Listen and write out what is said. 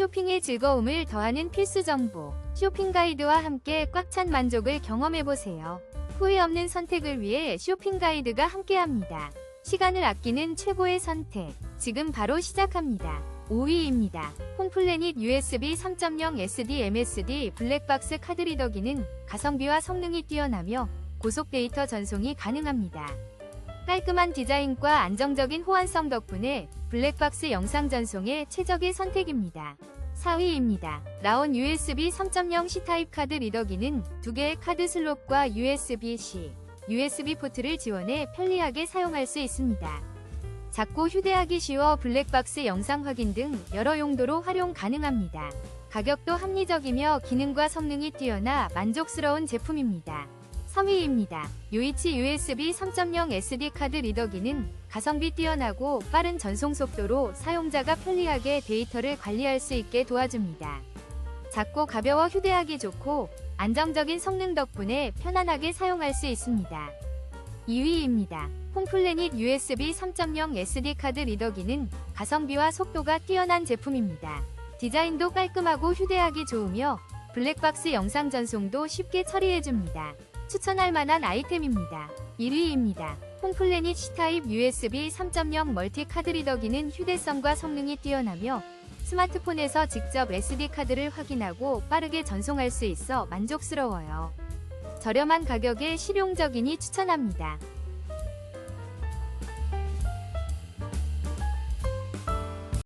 쇼핑의 즐거움을 더하는 필수 정보. 쇼핑 가이드와 함께 꽉 찬 만족을 경험해보세요. 후회 없는 선택을 위해 쇼핑 가이드가 함께합니다. 시간을 아끼는 최고의 선택. 지금 바로 시작합니다. 5위입니다. 홈플래닛 USB 3.0 SD MSD 블랙박스 카드리더 기능 가성비와 성능이 뛰어나며 고속 데이터 전송이 가능합니다. 깔끔한 디자인과 안정적인 호환성 덕분에 블랙박스 영상 전송에 최적의 선택입니다. 4위입니다. 라온 USB 3.0 C타입 카드 리더 기능 2개의 카드 슬롯과 USB-C, USB 포트를 지원해 편리하게 사용할 수 있습니다. 작고 휴대하기 쉬워 블랙박스 영상 확인 등 여러 용도로 활용 가능합니다. 가격도 합리적이며 기능과 성능이 뛰어나 만족스러운 제품입니다. 3위입니다. 요이치 USB 3.0 SD 카드 리더 기능 가성비 뛰어나고 빠른 전송 속도로 사용자가 편리하게 데이터를 관리할 수 있게 도와줍니다. 작고 가벼워 휴대하기 좋고 안정적인 성능 덕분에 편안하게 사용할 수 있습니다. 2위입니다. 홈플래닛 USB 3.0 SD 카드 리더 기능 가성비와 속도가 뛰어난 제품입니다. 디자인도 깔끔하고 휴대하기 좋으며 블랙박스 영상 전송도 쉽게 처리해줍니다. 추천할 만한 아이템입니다. 1위입니다. 홈플래닛 C타입 USB 3.0 멀티 카드 리더 기능 휴대성과 성능이 뛰어나며 스마트폰에서 직접 SD카드를 확인하고 빠르게 전송할 수 있어 만족스러워요. 저렴한 가격에 실용적이니 추천합니다.